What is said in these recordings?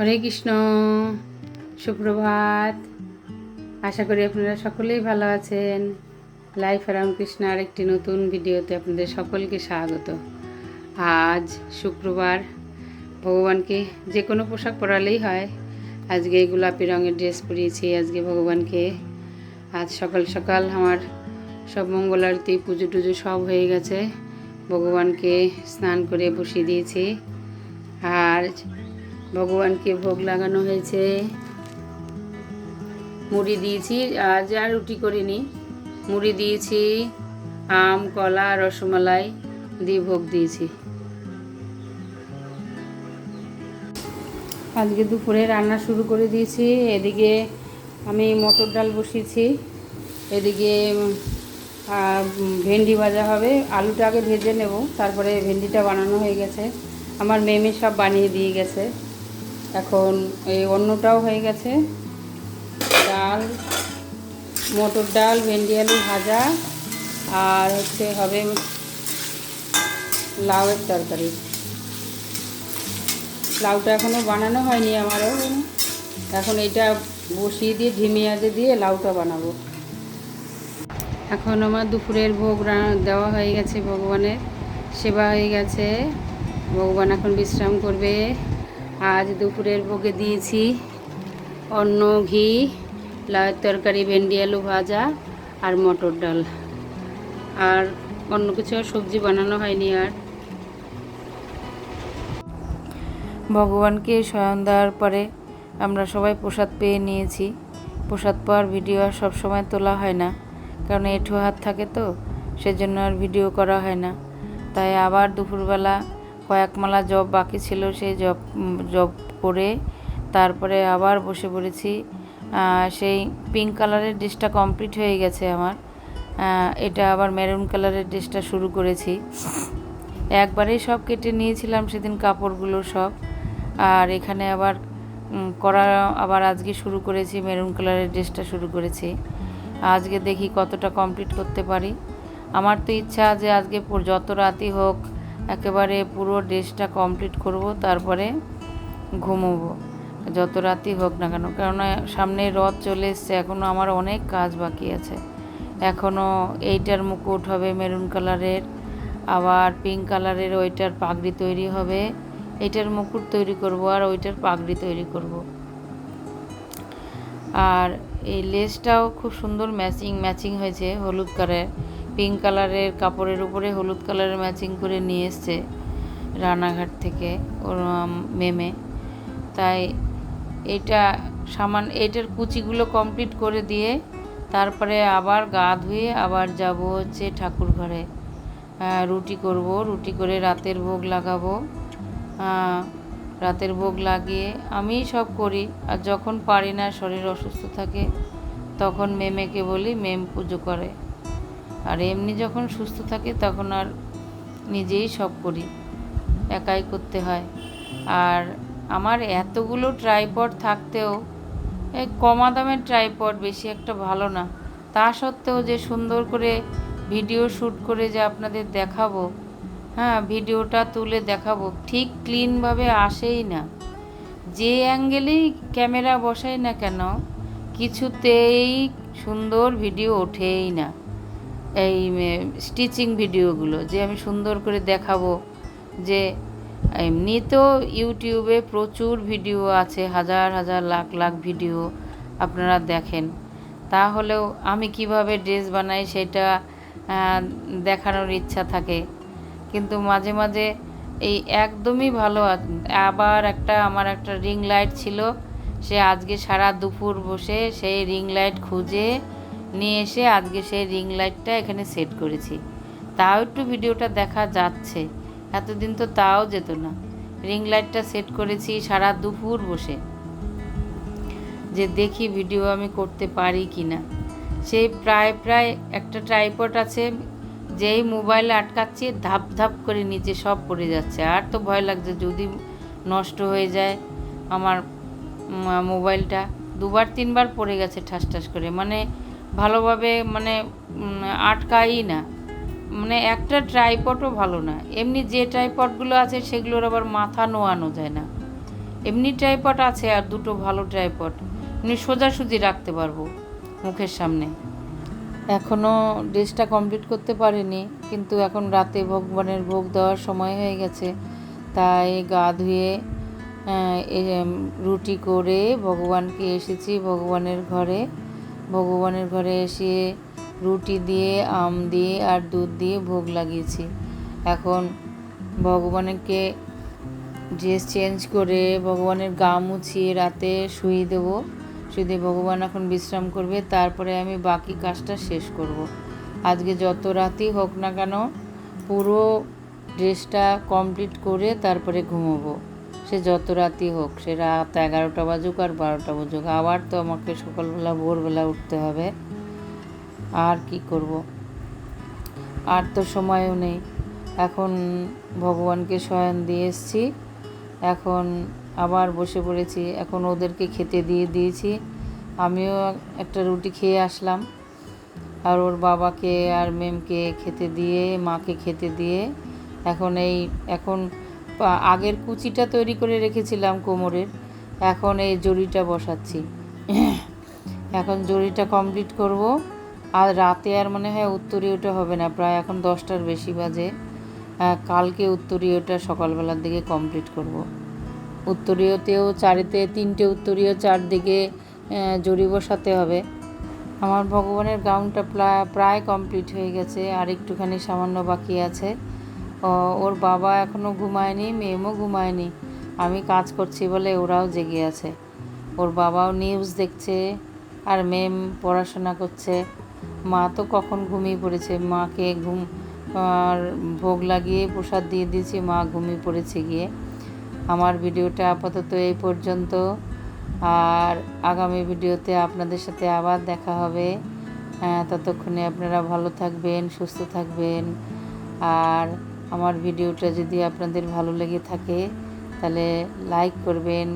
হরে কৃষ্ণ, সুপ্রভাত। আশা করি আপনারা সকলেই ভালো আছেন। লাইফ রামকৃষ্ণ আর একটি নতুন ভিডিওতে আপনাদের সকলকে স্বাগত। আজ শুক্রবার, ভগবানকে যে কোনো পোশাক পরালেই হয়। আজকে গোলাপি রঙের ড্রেস পরিয়েছি, আজকে ভগবানকে। আজ সকাল সকাল আমার সব মঙ্গল আরতি, পুজো টুজো সব হয়ে গেছে। ভগবানকে স্নান করে বসিয়ে দিয়েছি। আর ভগবানকে ভোগ লাগানো হয়েছে। মুড়ি দিয়েছি, আজ আর রুটি করিনি। মুড়ি দিয়েছি, আম, কলা, রসমালাই দিয়ে ভোগ দিয়েছি। আজকে দুপুরে রান্না শুরু করে দিয়েছি। এদিকে আমি মটর ডাল বসিয়েছি। এদিকে ভেন্ডি ভাজা হবে। আলুটা আগে ভেজে নেব, তারপরে ভেন্ডিটা বানানো হয়ে গেছে। আমার মেমে সব বানিয়ে দিয়ে গেছে। এখন এই অন্যটাও হয়ে গেছে। ডাল, মটর ডাল, ভেন্ডি আলু ভাজা, আর হচ্ছে হবে লাউয়ের তরকারি। লাউটা এখনও বানানো হয়নি আমারও। এখন এটা বসিয়ে দিয়ে, ঢিমি আজে দিয়ে লাউটা বানাবো। এখন আমার দুপুরের ভোগ দেওয়া হয়ে গেছে ভগবানের। সেবা হয়ে গেছে। ভগবান এখন বিশ্রাম করবে। আজ দুপুরের ভোগে দিয়েছি অন্ন, ঘি, লাউয়ের তরকারি, ভেন্ডি, আলু ভাজা আর মটর ডাল। আর অন্য কিছু আর সবজি বানানো হয়নি আর। ভগবানকে শয়ন দেওয়ার পরে আমরা সবাই প্রসাদ পেয়ে নিয়েছি। প্রসাদ পাওয়ার ভিডিও আর সবসময় তোলা হয় না, কারণ এঁঠো হাত থাকে তো, সেজন্য আর ভিডিও করা হয় না। তাই আবার দুপুরবেলা কয়েক মালা জব বাকি ছিল, সেই জব জব করে তারপরে আবার বসে পড়েছি। সেই পিঙ্ক কালারের ড্রেসটা কমপ্লিট হয়ে গেছে আমার। এটা আবার মেরুন কালারের ড্রেসটা শুরু করেছি। একবারেই সব কেটে নিয়েছিলাম সেদিন কাপড়গুলো সব। আর এখানে আবার করা আবার আজকে শুরু করেছি মেরুন কালারের ড্রেসটা শুরু করেছি। আজকে দেখি কতটা কমপ্লিট করতে পারি। আমার তো ইচ্ছা যে আজকে যত রাতই হোক একেবারে পুরো ড্রেসটা কমপ্লিট করব, তারপরে ঘুমোবো। যত রাতই হোক না কেন, কেননা সামনে রথ চলে এসছে এখনও আমার অনেক কাজ বাকি আছে। এখনও এইটার মুকুট হবে মেরুন কালারের, আবার পিঙ্ক কালারের ওইটার পাগড়ি তৈরি হবে। এইটার মুকুট তৈরি করব আর ওইটার পাগড়ি তৈরি করব। আর এই লেসটাও খুব সুন্দর ম্যাচিং ম্যাচিং হয়েছে হলুদ কালারের। পিঙ্ক কালারের কাপড়ের উপরে হলুদ কালারের ম্যাচিং করে নিয়ে এসছে রানাঘাট থেকে ওর মেমে। তাই এটা সামান, এটার কুচিগুলো কমপ্লিট করে দিয়ে তারপরে আবার গা ধুয়ে আবার যাব হচ্ছে ঠাকুর ঘরে। রুটি করব, রুটি করে রাতের ভোগ লাগাবো। রাতের ভোগ লাগিয়ে আমিই সব করি। আর যখন পারি না, শরীর অসুস্থ থাকে, তখন মেমেকে বলি, মেম পুজো করে। আর এমনি যখন সুস্থ থাকে তখন আর নিজেই সব করি, একাই করতে হয়। আর আমার এতগুলো ট্রাইপড থাকতেও এই কমা দামের ট্রাইপড বেশি একটা ভালো না। তা সত্ত্বেও যে সুন্দর করে ভিডিও শ্যুট করে যে আপনাদের দেখাবো হ্যাঁ ভিডিওটা তুলে দেখাবো, ঠিক ক্লিনভাবে আসেই না। যে অ্যাঙ্গেলেই ক্যামেরা বসাই না কেন, কিছুতেই সুন্দর ভিডিও ওঠেই না। এই স্টিচিং ভিডিওগুলো যে আমি সুন্দর করে দেখাবো, যে এমনিতেও ইউটিউবে প্রচুর ভিডিও আছে, হাজার হাজার, লাখ লাখ ভিডিও আপনারা দেখেন। তাহলেও আমি কীভাবে ড্রেস বানাই সেটা দেখানোর ইচ্ছা থাকে। কিন্তু মাঝে মাঝে এই একদমই ভালো আবার একটা, আমার একটা রিং লাইট ছিল, সে আজকে সারা দুপুর বসে সেই রিং লাইট খুঁজে নিয়ে এসে আজকে সেই রিং লাইটটা এখানে সেট করেছি। তাও একটু ভিডিওটা দেখা যাচ্ছে। এতদিন তো তাও যেত না। রিং লাইটটা সেট করেছি সারা দুপুর বসে। যে দেখি ভিডিও আমি করতে পারি কি না। সেই প্রায় প্রায় একটা ট্রাইপড আছে, যেই মোবাইলে আটকাচ্ছি, ধাপ ধাপ করে নিচে সব পড়ে যাচ্ছে। আর তো ভয় লাগছে যদি নষ্ট হয়ে যায় আমার মোবাইলটা। দুবার তিনবার পড়ে গেছে ঠাস ঠাস করে। মানে ভালোভাবে মানে আটকাই না। মানে একটা ট্রাইপডও ভালো না। এমনি যে ট্রাইপডগুলো আছে সেগুলোর আবার মাথা নোয়ানো যায় না। এমনি ট্রাইপড আছে আর দুটো ভালো ট্রাইপড এমনি সোজাসুজি রাখতে পারব মুখের সামনে। এখনও ড্রেসটা কমপ্লিট করতে পারিনি, কিন্তু এখন রাতে ভগবানের ভোগ দেওয়ার সময় হয়ে গেছে। তাই গা ধুয়ে রুটি করে ভগবানকে এসেছি, ভগবানের ঘরে। ভগবানের ঘরে এসে রুটি দিয়ে, আম দিয়ে আর দুধ দিয়ে ভোগ লাগিয়েছি। এখন ভগবানকে ড্রেস চেঞ্জ করে ভগবানের গা মুছিয়ে রাতে শুয়ে দেব। শুয়ে ভগবান এখন বিশ্রাম করবে। তারপরে আমি বাকি কাজটা শেষ করব। আজকে যত রাতই হোক না কেন পুরো ড্রেসটা কমপ্লিট করে তারপরে ঘুমোবো। সে যত রাতই হোক, সে রাত এগারোটা বাজুক আর বারোটা বাজুক। আবার তো আমাকে সকালবেলা, ভোরবেলা উঠতে হবে। আর কি করব? আর তো সময়ও নেই। এখন ভগবানকে শয়ন দিয়ে এসছি। এখন আবার বসে পড়েছি। এখন ওদেরকে খেতে দিয়ে দিয়েছি। আমিও একটা রুটি খেয়ে আসলাম। আর ওর বাবাকে আর মেমকে খেতে দিয়ে, মাকে খেতে দিয়ে, এখন এই, এখন আগের কুচিটা তৈরি করে রেখেছিলাম কোমরের। এখন এই জড়িটা বসাচ্ছি। এখন জড়িটা কমপ্লিট করব। আর রাতে আর মনে হয় উত্তরীয়টা হবে না, প্রায় এখন দশটার বেশি বাজে। কালকে উত্তরীয়টা সকালবেলার দিকে কমপ্লিট করব। উত্তরীয়তেও চারিতে, তিনটে উত্তরীয় চারদিকে জড়ি বসাতে হবে। আমার ভগবানের গাউনটা প্রায় প্রায় কমপ্লিট হয়ে গেছে, আর একটুখানি সামান্য বাকি আছে। ওর বাবা এখনও ঘুমায়নি, মেয়েমও ঘুমায়নি। আমি কাজ করছি বলে ওরাও জেগে আছে। ওর বাবাও নিউজ দেখছে আর মেম পড়াশোনা করছে। মা তো কখন ঘুমিয়ে পড়েছে? মাকে ঘুম, আর ভোগ লাগিয়ে প্রসাদ দিয়ে দিয়েছি, মা ঘুমিয়ে পড়েছে গিয়ে। আমার ভিডিওটা আপাতত এই পর্যন্ত। আর আগামী ভিডিওতে আপনাদের সাথে আবার দেখা হবে। ততক্ষণে আপনারা ভালো থাকবেন, সুস্থ থাকবেন। আর আমার ভিডিওটা যদি আপনাদের ভালো লেগে থাকে, তাহলে লাইক করবেন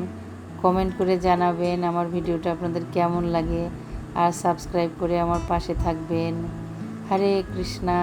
কমেন্ট করে জানাবেন আমার ভিডিওটা আপনাদের কেমন লাগে, আর সাবস্ক্রাইব করে আমার পাশে থাকবেন। হরে কৃষ্ণা।